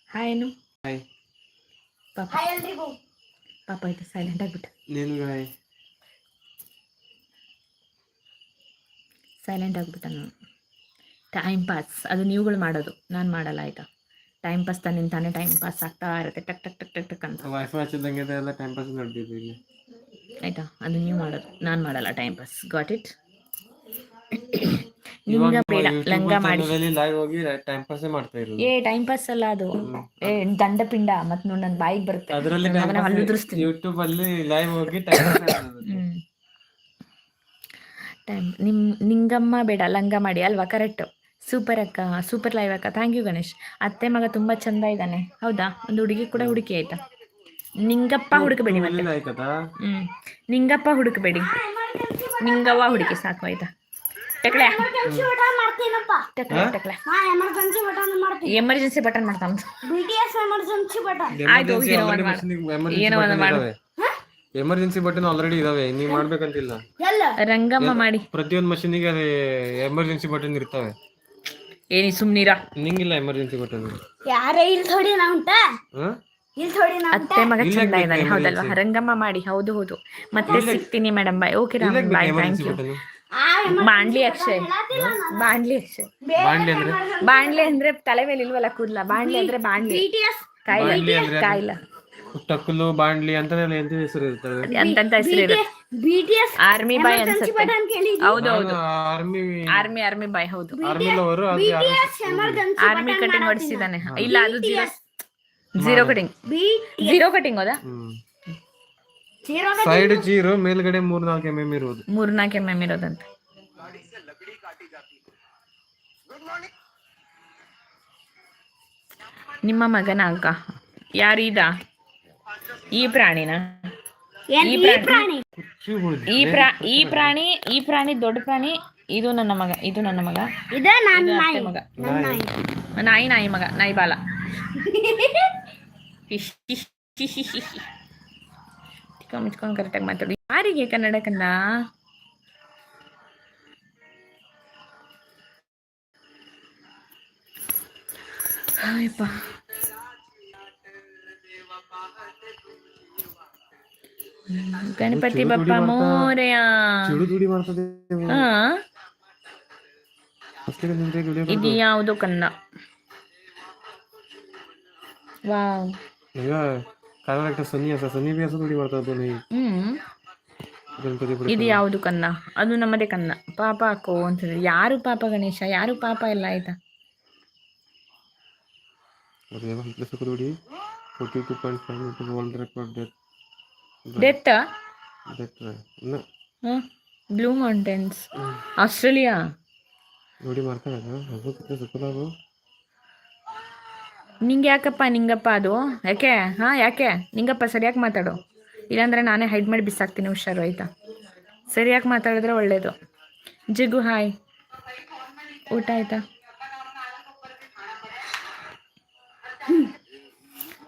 ಹಾಯ್ ಹಾಯ್ ಪಾಪ. ಪಾಪ ಆಯ್ತು ಸೈಲೆಂಟ್ ಆಗಿಬಿಟ್ಟ. ನಿನ್ಗೆ ಸೈಲೆಂಟ್ ಆಗಿಬಿಟ್ಟ ನಾನು. ಟೈಮ್ ಪಾಸ್ ಅದು ನೀವುಗಳು ಮಾಡೋದು. ನಾನು ಮಾಡಲ್ಲ ಆಯಿತಾ? ಟೈಮ್ ಪಾಸ್ ತಾನೇ ತಾನೇ ಟೈಮ್ ಪಾಸ್ ಆಗ್ತಾ ಇರುತ್ತೆ. ಟಕ್ ಟಕ್ ಟಕ್ ಟಕ್ ಟಕ್ ಅಂತ. ವೈಫೈ ಹಚ್ಚಿದಂಗೆ ಎಲ್ಲ ಟೈಮ್ ಪಾಸ್ ನಡೆದಿದ್ದು ಇಲ್ಲಿ. ಆಯಿತಾ? ಅದು ನೀವು ಮಾಡೋದು. ನಾನು ಮಾಡಲ್ಲ ಟೈಮ್ ಪಾಸ್ ಗಾಟ್ ಇಟ್ ನಿಮ್ಗೆ ಬೇಡ ಲಂಗ ಮಾಡಿ. ಲೈವ್ ಹೋಗಿ ಟೈಮ್ ಪಾಸೇ ಮಾಡ್ತಾ ಇರೋದು. ಏ ಟೈಮ್ ಪಾಸ್ ಅಲ್ಲ ಅದು. ಏ ದಂಡ ಪಿಂಡ ಮತ್ ನೋಡ್ ನನ್ ಬಾಯಿಗೆ ಬರುತ್ತೆ. ಅದರಲ್ಲಿ ಯೂಟ್ಯೂಬ್ ಅಲ್ಲಿ ಲೈವ್ ಹೋಗಿ ಟೈಮ್ ನಿಂಗಮ್ಮ ಬೇಡ ಲಂಗ ಮಾಡಿ ಅಲ್ವಾ ಕರೆಕ್ಟ್ ಸೂಪರ್ ಅಕ್ಕ ಸೂಪರ್ ಲೈವ್ ಅಕ್ಕ. Thank you Ganesh. ಅತ್ತೆ ಮಗ ತುಂಬಾ ಚಂದ ಇದ್ದಾನೆ. ಹೌದಾ? ಒಂದು ಹುಡುಗಿ ಕೂಡ ಹುಡುಕಿ ಆಯ್ತಾ? ನಿಂಗಪ್ಪ ಹುಡುಕಬೇಡಿ ಮತ್ತೆ. ನಿಂಗಪ್ಪ ಹುಡುಕಬೇಡಿ. ನಿಂಗವ್ವ ಹುಡುಕಿ ಸಾಕು ಆಯ್ತಾ? ಎಮರ್ಜೆನ್ಸಿ ಬಟನ್ ಮಾಡ್ತೀನಿ. ಎಮರ್ಜೆನ್ಸಿ ಬಟನ್ ಎಮರ್ಜೆನ್ಸಿ ಆಯ್ತು ಏನೋ ಒಂದು ಮಾಡು. ಏನೋ ಒಂದು ಮಾಡು. ಎಮರ್ಜೆನ್ಸಿ ಬಟನ್ ಆಲ್ರೆಡಿ ಇದಾವೆ ನೀವ್ ಮಾಡ್ಬೇಕಂತಿಲ್ಲ. ಎಲ್ಲ. ರಂಗಮ್ಮ ಮಾಡಿ. ಪ್ರತಿಯೊಂದು ಮಷೀನಿಗೆ ಅದೇ ಎಮರ್ಜೆನ್ಸಿ ಬಟನ್ ಇರ್ತಾವೆ. ಏನಿ ಸುಮ್ನಿರ. ನಿಂಗಿಲ್ಲ ಎಮರ್ಜೆನ್ಸಿ ಬಟನ್ ಯಾರ ಇಲ್ಲಿ ಥೋಡಿ ನಾ ಉಂಟ. ಅತ್ತೆ ಮಗ ಚಂದ ಇದ್ದಾನೆ ಹೌದಲ್ವಾ? ರಂಗಮ್ಮ ಮಾಡಿ. ಹೌದು ಹೌದು. ಮತ್ತೆ ಸಿಗ್ತೀನಿ madam bye okay Ram bye thank you ಬಾಂಡ್ಲಿ Akshay. ಬಾಂಡ್ಲಿ ಅಕ್ಷಯ್. ಬಾಂಡ್ಲಿ ಅಂದ್ರೆ? ಬಾಂಡ್ಲಿ ಅಂದ್ರೆ ತಲೆ ಮೇಲೆ ಇಲ್ವಲ್ಲ ಕೂದ್ಲ? ಬಾಂಡ್ಲಿ ಅಂದ್ರೆ ಬಾಂಡ್ಲಿ ಕಾಯಿಲೆ. ಕಾಯಿಲ. ಟಕ್ಕಲು ಬಾಂಡ್ಲಿ ಅಂತ ಎಂತ ಹೆಸರು ಇರ್ತದೆ ಅಂತಂತ ಹೆಸರು ಇರುತ್ತೆ? ಆರ್ಮಿ ಬಾಯ್ ಅನ್ಸುತ್ತೆ. ಹೌದು ಹೌದು. ಆರ್ಮಿ ಆರ್ಮಿ ಆರ್ಮಿ ಬಾಯ್ ಹೌದು. ಆರ್ಮಿ ಲವರ್ ಆರ್ಮಿ ಕಟಿಂಗ್ ಹೊಡಿಸಿದಾನೆ ಇಲ್ಲ ಅದು zero zero cutting B zero cutting ಹೌದಾ? ಸೈಡ್ ಜೀರೋ ಮೇಲ್ಗಡೆ ಮೂರ್ನಾಲ್ಕು ಎಂ ಎಂ ಇರುವುದು ಮೂರ್ನಾಲ್ಕು ಎಂ ಎಂ ಇರೋದಂತೆ. ನಿಮ್ಮ ಮಗನ ಅಕ್ಕ? ಯಾರು ಇದ ಈ ಪ್ರಾಣಿನ? ಈ ಈ ಪ್ರಾಣಿ. ಈ ಪ್ರಾ ಈ ಪ್ರಾಣಿ ಈ ಪ್ರಾಣಿ ದೊಡ್ಡ ಪ್ರಾಣಿ ಇದು ನನ್ನ ಮಗ ಇದು ನನ್ನ ಮಗ. ಇದ ನನ್ನ ಮಗ. ನಾಯಿ. ನಾಯಿ. ಮಗ ನಾಯಿ ಬಾಲ. [LAUGHS] ಮುಚ್ಕೊಂಡು ಕರೆಕ್ಟಾಗಿ ಮಾತಾಡಿ. ಯಾರಿಗೆ ಕನ್ನಡ ಕನ್ನ ಹಾಯಪ್ಪ. ಗಣಪತಿ ಬಪ್ಪ ಮೋರೆಯ ಇದು ಯಾವುದು ಕನ್ನ? ವಾವ್. ಕನ್ನಡ ಸನ್ನಿಯಾಸ ಸನ್ನಿವೇಸ ದುಡಿ ಮಾಡ್ತದೆ ಬನ್ನಿ ಗಣಪತಿ ಇದು ಯಾವುದು ಕನ್ನ ಅದು ನಮ್ಮದೇ ಕನ್ನ ಪಾಪ ಹಾಕೋ ಅಂತ ಹೇಳಿ. ಯಾರು ಪಾಪ ಗಣೇಶ? ಯಾರು ಪಾಪ ಇಲ್ಲ ಆಯ್ತಾ? ಅದೇ ಪ್ಲಸ್ ದುಡಿ forty two point five metre world record death death death Blue Mountains Australia ನೋಡಿ ಮಾಡ್ತಾರೆ ಅದು ನಿಂಗೆ ಯಾಕಪ್ಪ ನಿಂಗಪ್ಪ ಅದು? ಯಾಕೆ? ಹಾಂ, ಯಾಕೆ? ನಿಂಗಪ್ಪ, ಸರಿಯಾಗಿ ಮಾತಾಡು. ಇಲ್ಲಾಂದರೆ ನಾನೇ ಹೈಡ್ ಮಾಡಿ ಬಿಸಾಕ್ತೀನಿ, ಹುಷಾರು, ಆಯಿತಾ? ಸರಿಯಾಗಿ ಮಾತಾಡಿದ್ರೆ ಒಳ್ಳೆಯದು ಜಿಗು, ಹಾಯ್. ಊಟ ಆಯಿತಾ?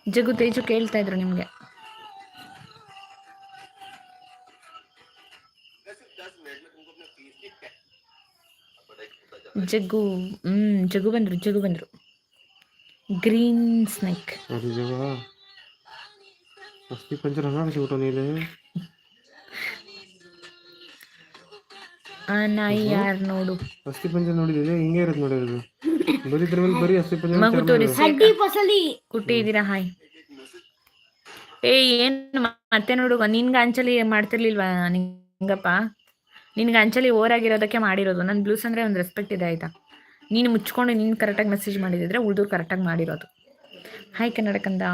ಜಗು, ತೇಜು ಕೇಳ್ತಾ ಇದ್ರು ನಿಮಗೆ. ಜಗ್ಗು ಹ್ಮ್, ಜಗು ಬಂದ್ರು ಜಗು ಬಂದ್ರು. ಗ್ರೀನ್ ಸ್ನೇಕ್ ಅರೆ ಜಗ ಅಸ್ಥಿ ಪಂಚರ್ ಹಂಗಾಡಿಸಿ ಬಿಟ್ಟು ನೀಲೆ ಆ ನಾಯಿ ಯಾರು ನೋಡು? ಅಸ್ಥಿ ಪಂಜರ ನೋಡಿದ್ರೆ ಹಿಂಗೆ ಇರುತ್ತೆ ನೋಡಿರೋದು ಬರೀ ಇದ್ರ ಮೇಲೆ ಬರೀ ಅಸ್ಥಿ ಮಗು ತೋರಿಸಿ. ಹಡ್ಡಿ ಫಸಲಿ. ಕುಟ್ಟಿ ಇದ್ದೀರಾ ಹಾಯ್. ಏ ಏನ್ ಮತ್ತೆ ನೋಡು ನಿನ್ಗೆ ಅಂಚಲಿ ಮಾಡ್ತಿರ್ಲಿಲ್ವಾ ನಿಂಗಪ್ಪ? ನಿನ್ಗೆ ಅಂಚಲಿ ಓರ್ ಆಗಿರೋದಕ್ಕೆ ಮಾಡಿರೋದು. ನನ್ ಬ್ಲೂಸ್ ಅಂದ್ರೆ ಒಂದು ರೆಸ್ಪೆಕ್ಟ್ ಇದೆ ಆಯಿತಾ? ನೀನು ಮುಚ್ಕೊಂಡು ನೀನು ಕರೆಕ್ಟಾಗಿ ಮೆಸೇಜ್ ಮಾಡಿದಿದ್ರೆ ಉಳಿದು ಕರೆಕ್ಟಾಗಿ ಮಾಡಿರೋದು. ಹಾಯ್ ಕನ್ನಡಕಂದ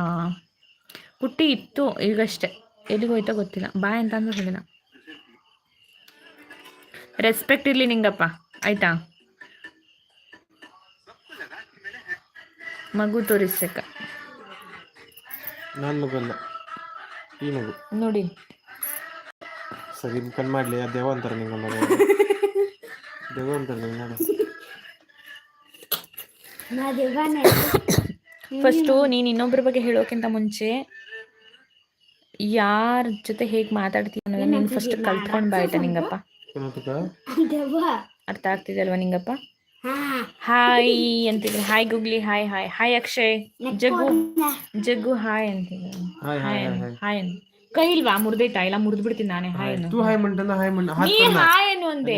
ಪುಟ್ಟಿ ಇತ್ತು ಈಗಷ್ಟೇ. ಎಲ್ಲಿಗೋಯ್ತೋ ಗೊತ್ತಿಲ್ಲ. ಬಾಯ್ ಅಂತ ಅಂದ್ರೂ ಹೇಳಿಲ್ಲ ರೆಸ್ಪೆಕ್ಟ್ ಇರಲಿ ನಿಂಗಪ್ಪ. ಆಯಿತಾ? ಮಗು ತೋರಿಸಕ್ಕ ನಾನು ಮಗು ಅಲ್ಲ ಈ ಮಗು. ನೋಡಿ. ಸರಿ ಕಣ್ ಮಾಡ್ಲಿ. ದೇವ ಅಂತಾರೆ ನಿಂಗೆ ಮಗ [LAUGHS] ದೇವ ಅಂತಾರೆ ನಿಂಗೆ ಫಸ್ಟು ನೀನ್? ಇನ್ನೊಬ್ಬರ ಬಗ್ಗೆ ಹೇಳೋಕ್ಕಿಂತ ಮುಂಚೆ ಯಾರ ಜೊತೆ ಹೇಗ್ ಮಾತಾಡ್ತೀಯ ಅನ್ನೋದನ್ನ ನೀನು ಫಸ್ಟ್ ಕಲ್ತ್ಕೊಂಡ್ ಬಾಯ್ತಾ ನಿಂಗಪ್ಪ. ಅರ್ಥ ಆಗ್ತಿದಲ್ವಾ ನಿಂಗಪ್ಪ? ಹಾಯ್ ಅಂತಿದ್ರು. Hi ಗುಗ್ಲಿ hi hi hi Akshay. Jaggu. Jaggu hi ಅಂತಿದ್ರು. Hi hi hi hi hi ಅನ್ ಕೈ ಇಲ್ವಾ? ಇಲ್ಲ ಮುರಿದ್ ಬಿಡ್ತೀನಿ ನಾನೇ ಹಾಯ್ ಹಾಯ್ ಮಂಡನ ಹಾಯ್ ಮಂಡ ನೀ ಹಾಯ್ ಅನ್ನು ಅಂದೆ.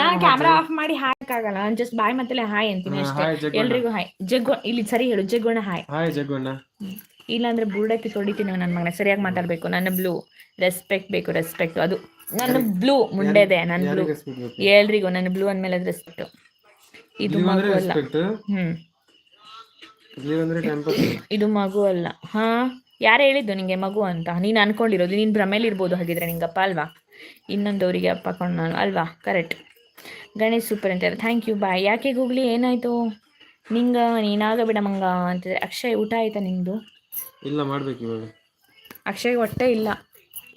ನಾನ್ ಕ್ಯಾಮ್ರಾ ಆಫ್ ಮಾಡಿ ಹಾಕಾಗಲ್ಲ. ನಾನ್ ಜಸ್ಟ್ ಬಾಯ್ ಮತ್ತೆ ಹಾಯ್ ಅಂತೀನಿ ಅಷ್ಟೇ. ಎಲ್ರಿಗೂ ಹಾಯ್ ಜಗ್ಗು ಇಲ್ಲಿ ಸರಿ ಹೇಳು. ಜಗ್ಗೋಣ ಹಾಯ್ ಹಾಯ್ ಇಲ್ಲ ಇಲ್ಲಾಂದ್ರೆ ಬುರ್ಡಕ್ಕೆ ತೊಡಿತೀನಿ ನನ್ನ ಮಗನ. ಸರಿಯಾಗಿ ಮಾತಾಡ್ಬೇಕು. ನನ್ನ ಬ್ಲೂ ರೆಸ್ಪೆಕ್ಟ್ ಬೇಕು ರೆಸ್ಪೆಕ್ಟ್ ಅದು ನನ್ನ ಬ್ಲೂ ಮುಂಡೆದೆ ನನ್ನ ಬ್ಲೂ ಎಲ್ರಿಗೂ ನನ್ನ ಬ್ಲೂ ಅಂದ್ಮೇಲೆ ರೆಸ್ಪೆಕ್ಟ್ ಇದು ಮಗು ಅಲ್ಲ. ಹ್ಮ್. ಇದು ಮಗು ಅಲ್ಲ. ಹಾ? ಯಾರು ಹೇಳಿದ್ದು ನಿಂಗೆ ಮಗು ಅಂತ? ನೀನು ಅನ್ಕೊಂಡಿರೋದು ನೀನು ಭ್ರಮೇಲಿ ಇರ್ಬೋದು ಹಾಗಿದ್ರೆ ನಿಂಗಪ್ಪ ಅಲ್ವಾ? ಇನ್ನೊಂದವರಿಗೆ ಅಪ್ಪ ಕೊಂಡು ನಾನು ಅಲ್ವಾ? ಕರೆಕ್ಟ್ ಗಣೇಶ್ ಸೂಪರ್ ಅಂತಾರೆ ಥ್ಯಾಂಕ್ ಯು ಬಾಯ್ ಯಾಕೆ ಗೂಗ್ಲಿ? ಏನಾಯಿತು? ನಿಂಗ ನೀನಾಗ ಬಿಡ ಮಂಗ ಅಂತಿದ್ರೆ. ಅಕ್ಷಯ್ ಊಟ ಆಯ್ತಾ ನಿಂದು? ಇಲ್ಲ ಮಾಡ್ಬೇಕು ಇವಾಗ. ಅಕ್ಷಯ್ ಹೊಟ್ಟೆ ಇಲ್ಲ.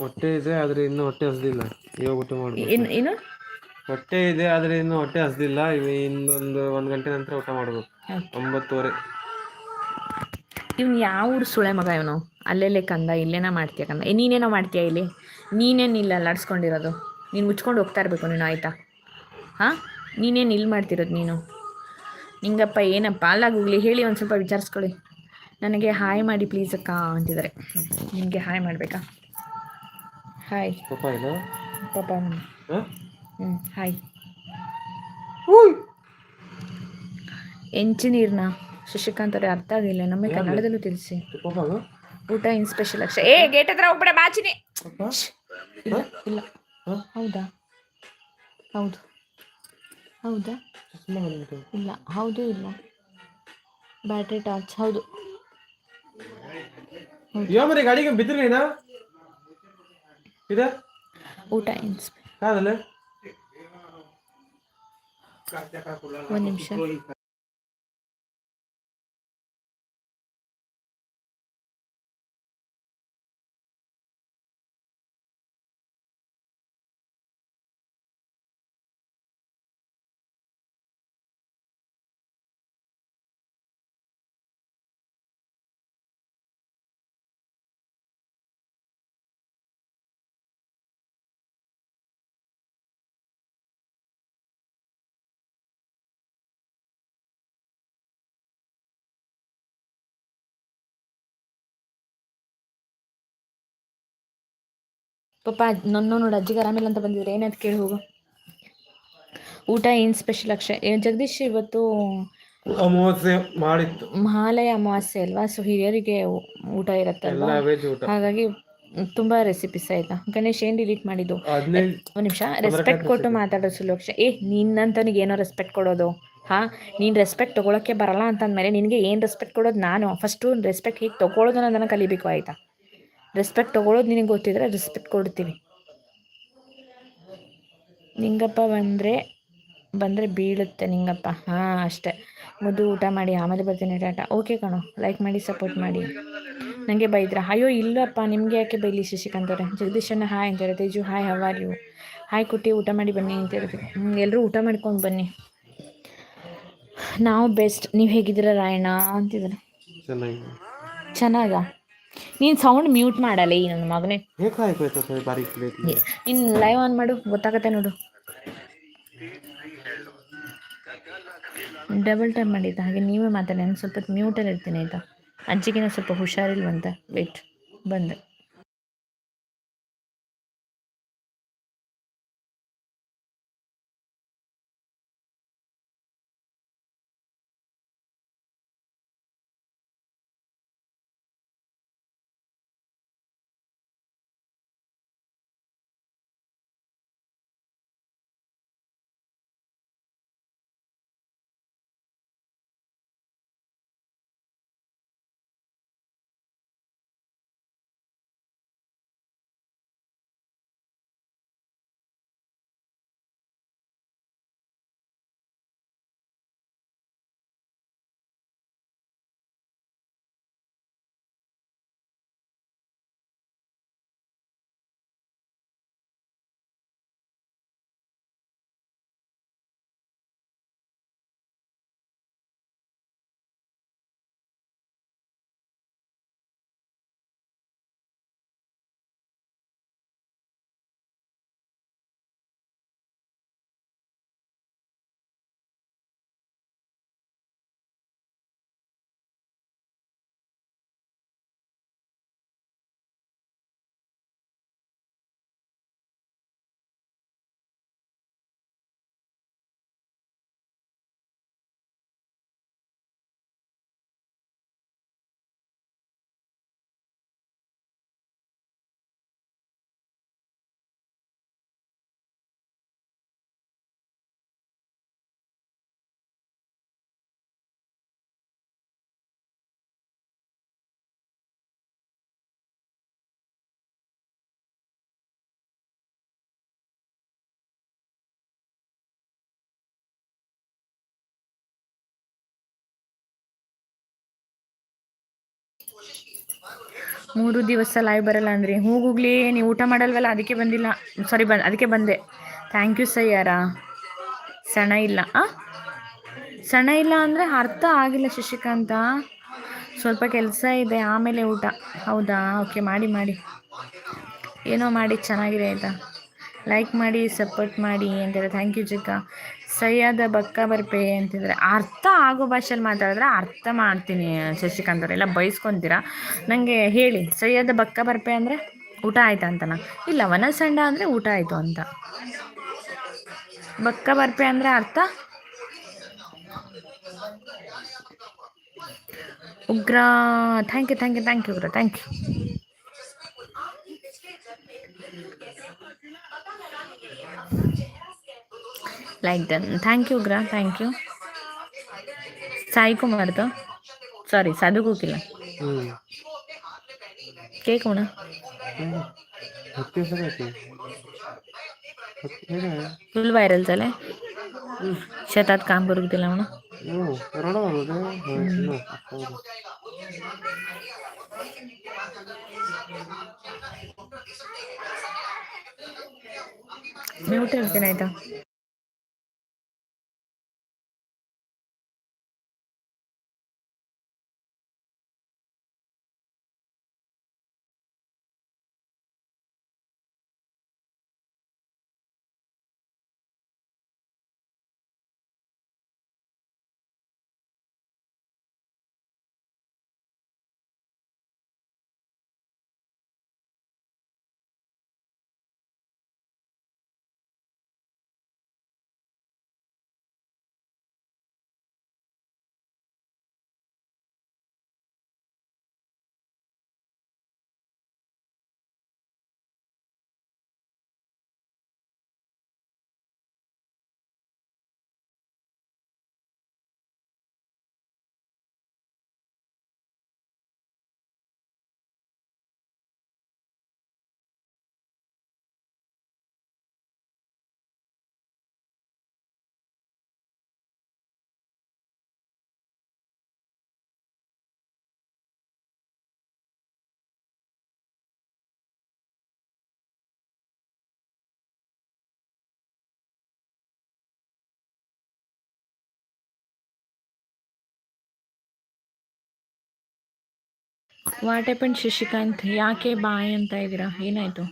ಹೊಟ್ಟೆ ಇದೆ ಆದ್ರೆ ಇನ್ನು ಹೊಟ್ಟೆ ಹಸ್ದಿಲ್ಲ. ಇವಾಗ ಊಟ ಮಾಡ್ಬೇಕು. ಇನ್ನು ಇನ್ನು? ಹೊಟ್ಟೆ ಇದೆ ಆದ್ರೆ ಇನ್ನು ಹೊಟ್ಟೆ ಹಸ್ದಿಲ್ಲ. ಇನ್ನೊಂದು ಒಂದು ಗಂಟೆ ನಂತರ ಊಟ ಮಾಡ್ಬೇಕು. ಒಂಬತ್ತುವರೆ. ಇವ್ನು ಯಾವ ಊರು ಸುಳೆ ಮಗ ಇವನು? ಅಲ್ಲೆಲ್ಲೇ ಕಂದ ಇಲ್ಲೇನ ಮಾಡ್ತೀಯ ಕಂದ? ಏ, ನೀನೇನೋ ಮಾಡ್ತೀಯ ಇಲ್ಲಿ? ನೀನೇನು ಇಲ್ಲ ಅಲ್ಲಾಡ್ಸ್ಕೊಂಡಿರೋದು ನೀನು ಮುಚ್ಕೊಂಡು ಹೋಗ್ತಾ ಇರಬೇಕು ನೀನು ಆಯಿತಾ? ಹಾಂ? ನೀನೇನು ಇಲ್ಲಿ ಮಾಡ್ತಿರೋದು ನೀನು? ನಿಂಗಪ್ಪ ಏನಪ್ಪ? ಅಲ್ಲ ಗೂಗ್ಲಿ ಹೇಳಿ ಒಂದು ಸ್ವಲ್ಪ ವಿಚಾರಿಸ್ಕೊಳ್ಳಿ. ನನಗೆ ಹಾಯ್ ಮಾಡಿ ಪ್ಲೀಸ್ ಅಕ್ಕ ಅಂತಿದ್ದಾರೆ ನಿಮಗೆ ಹಾಯ್ ಮಾಡಬೇಕಾ? ಹಾಯ್ ಪಾಪ? ಹ್ಞೂ ಹಾಯ್ ಎಂಜಿನೀರ್ನ ಶಶಿಕಾಂತ್ ಅವರೇ ಅರ್ಥ ಆಗಿಲ್ಲ ನಮ್ಮ ಕನ್ನಡದಲ್ಲೂ ತಿಳಿಸಿ. ಊಟ ಇನ್ ಸ್ಪೆಷಲ್ ಅಕ್ಷ ಏ ಗೇಟ್ ಹತ್ರ ಹೋಗ್ಬೇಡ ಬಾಚಿನಿ. ಇಲ್ಲ? ಹೌದಾ? ಹೌದು. ಹೌದಾ? ಇಲ್ಲ. ಹೌದು ಇಲ್ಲ. Battery torch. ಹೌದು. ಯೋಮರಿ ಗಾಡಿಗೆ ಬಿದ್ದಿರ್ಲಿನ ಇದೆ? ಊಟ ಇನ್ ಕಾದಲ್ಲ ಒಂದು ನಿಮಿಷ. ಪಾಪ ನನ್ನ ನೋಡಿ ಅಜ್ಜಿಗೆ ಆರಾಮಿಲ್ಲ ಅಂತ ಬಂದಿದ್ರೆ ಏನಂತ ಕೇಳಿ ಹೋಗು. ಊಟ ಏನು ಸ್ಪೆಷಲ್ ಅಕ್ಷಯ? ಜಗದೀಶ್ ಇವತ್ತು ಅಮಾವಾಸ್ಯೆ ಮಾಡಿತ್ತು. ಮಹಾಲಯ ಅಮಾವಾಸ್ಯೆ ಅಲ್ವಾ? ಸೊ ಹಿರಿಯರಿಗೆ ಊಟ ಇರತ್ತಲ್ವಾ? ಎಲ್ಲ ಹಾಗಾಗಿ ತುಂಬಾ ರೆಸಿಪೀಸ್ ಆಯ್ತಾ ಗಣೇಶ್ ಏನ್ ಡಿಲೀಟ್ ಮಾಡಿದ್ದು? ಒಂದ್ ಒಂದು ನಿಮಿಷ. ರೆಸ್ಪೆಕ್ಟ್ ಕೊಟ್ಟು ಮಾತಾಡೋ ಸುಲೋಕ್ಷ. ಏ ನಿನ್ನಂತನಿಗೆ ಏನೋ ರೆಸ್ಪೆಕ್ಟ್ ಕೊಡೋದು? ಹಾ? ನೀನು ರೆಸ್ಪೆಕ್ಟ್ ತೊಗೊಳಕ್ಕೆ ಬರಲ್ಲ ಅಂತಂದ್ಮೇಲೆ ನಿನಗೆ ಏನು ರೆಸ್ಪೆಕ್ಟ್ ಕೊಡೋದು ನಾನು? ಫಸ್ಟು ರೆಸ್ಪೆಕ್ಟ್ ಹೇಗೆ ತೊಗೊಳೋದು ಅನ್ನೋದನ್ನು ಕಲಿಬೇಕು ಆಯಿತಾ? ರೆಸ್ಪೆಕ್ಟ್ ತೊಗೊಳೋದು ನಿನಗೆ ಗೊತ್ತಿದ್ರೆ ರೆಸ್ಪೆಕ್ಟ್ ಕೊಡ್ತೀವಿ ನಿಂಗಪ್ಪ ಬಂದರೆ ಬಂದರೆ ಬೀಳುತ್ತೆ ನಿಂಗಪ್ಪ. ಹಾಂ ಅಷ್ಟೇ. ಮೊದಲು ಊಟ ಮಾಡಿ ಆಮೇಲೆ ಬರ್ತೀನಿ ಟಾಟಾ. ಓಕೆ ಕಣೋ ಲೈಕ್ ಮಾಡಿ ಸಪೋರ್ಟ್ ಮಾಡಿ. ನನಗೆ ಬೈದ್ರ? ಅಯ್ಯೋ ಇಲ್ಲಪ್ಪ ನಿಮಗೆ ಯಾಕೆ ಬೈಲಿ ಶಶಿಕಾಂತ್ ಅವರೇ? ಜಗದೀಶಣ್ಣ ಹಾಯ್ ಅಂತಾರೆ Teju hi how are you ಕುಟ್ಟಿ ಊಟ ಮಾಡಿ ಬನ್ನಿ ಅಂತ ಹೇಳ್ತೀವಿ ಎಲ್ಲರೂ ಊಟ ಮಾಡ್ಕೊಂಡು ಬನ್ನಿ. ನಾವು ಬೆಸ್ಟ್ ನೀವು ಹೇಗಿದ್ದೀರ ರಾಯಣ್ಣ? ಅಂತಿದ್ದಾರೆ. ಚೆನ್ನಾಗ? ನೀನು ಸೌಂಡ್ ಮ್ಯೂಟ್ ಮಾಡಲ್ಲ ಈ ನನ್ನ ಮಗನೇ. ನೀನ್ ಲೈವ್ ಆನ್ ಮಾಡು ಗೊತ್ತಾಗತ್ತೆ ನೋಡು. ಡಬಲ್ ಟೈಮ್ ಮಾಡಿದ್ದ ಹಾಗೆ ನೀವೇ ಮಾತಾಡಿ ನಾನು ಸ್ವಲ್ಪ ಮ್ಯೂಟಲ್ಲಿ ಇರ್ತೀನಿ ಆಯ್ತಾ? ಅಜ್ಜಿಗೆ ಸ್ವಲ್ಪ ಹುಷಾರಿಲ್ವಂತ ವೆಯ್ಟ್ ಬಂದೆ. ಮೂರು ದಿವಸ ಲೈವ್ ಬರಲ್ಲ ಅಂದ್ರಿ. ಹೂ ಗೂಗ್ಲಿ, ನೀವು ಊಟ ಮಾಡಲ್ವಲ್ಲ? ಅದಕ್ಕೆ ಬಂದಿಲ್ಲ. ಸಾರಿ ಬಂದು ಅದಕ್ಕೆ ಬಂದೆ. ಥ್ಯಾಂಕ್ ಯು ಸಯ್ಯಾರ ಸಣ ಇಲ್ಲ. ಆ? ಸಣ ಇಲ್ಲ ಅಂದರೆ ಅರ್ಥ ಆಗಿಲ್ಲ ಶಶಿಕಾಂತ. ಸ್ವಲ್ಪ ಕೆಲಸ ಇದೆ, ಆಮೇಲೆ ಊಟ. ಹೌದಾ? ಓಕೆ ಮಾಡಿ ಮಾಡಿ. ಏನೋ ಮಾಡಿ, ಚೆನ್ನಾಗಿದೆ ಆಯಿತಾ ಲೈಕ್ ಮಾಡಿ ಸಪೋರ್ಟ್ ಮಾಡಿ ಅಂತಾರೆ ಥ್ಯಾಂಕ್ ಯು ಚಿಕ್ಕ. ಸಯ್ಯಾದ ಬಕ್ಕ ಬರ್ಪೆ ಅಂತಿದ್ದಾರೆ ಅರ್ಥ ಆಗೋ ಭಾಷೆಯಲ್ಲಿ ಮಾತಾಡಿದ್ರೆ ಅರ್ಥ ಮಾಡ್ತೀನಿ ಶಶಿಕಾಂತ್ ಅವರೆಲ್ಲ ಬಯಸ್ಕೊಂತೀರಾ ನನಗೆ ಹೇಳಿ, ಸರಿಯಾದ ಬಕ್ಕ ಬರ್ಪೆ ಅಂದರೆ ಊಟ ಆಯ್ತಾ ಅಂತನಾ? ಇಲ್ಲ ವನಸಂಡ ಅಂದರೆ ಊಟ ಆಯಿತು ಅಂತ. ಬಕ್ಕ ಬರ್ಪೆ ಅಂದರೆ ಅರ್ಥ? Ugra thank you thank you thank you Ugra thank you like done thank you ग्रा थँक्यू साई कुमार तो सॉरी साधू कुकिला के कोणा फुल व्हायरल झालंय शेतात काम करू दिला म्हणा मी उठे होते नाही तर ವಾಟ್ ಹ್ಯಾಪನ್ ಶಶಿಕಾಂತ್ ಯಾಕೆ ಬಾಯ್ ಅಂತ ಇದ್ದೀರಾ? ಏನಾಯಿತು?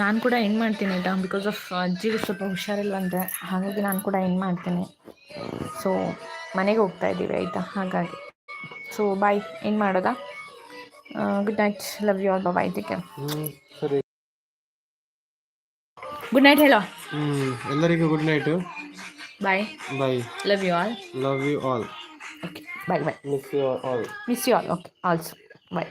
ನಾನು ಕೂಡ ಏನು ಮಾಡ್ತೀನಿ ಆಯಿತಾ? ಬಿಕಾಸ್ ಆಫ್ ಅಜ್ಜಿಗೆ ಸ್ವಲ್ಪ ಹುಷಾರಿಲ್ವಂತೆ. ಹಾಗಾಗಿ ನಾನು ಕೂಡ ಏನು ಮಾಡ್ತೀನಿ. ಸೊ ಮನೆಗೆ ಹೋಗ್ತಾ ಇದ್ದೀವಿ ಆಯಿತಾ? ಹಾಗಾಗಿ. ಸೊ ಬಾಯ್ ಏನು ಮಾಡೋದಾ? Good night love you all ಹ್ಞೂ ಸರಿ. ಗುಡ್ ನೈಟ್ ಹೇಳೋ. ಎಲ್ಲರಿಗೂ good night bye bye love you all love you all okay bye bye miss you all miss you all okay also bye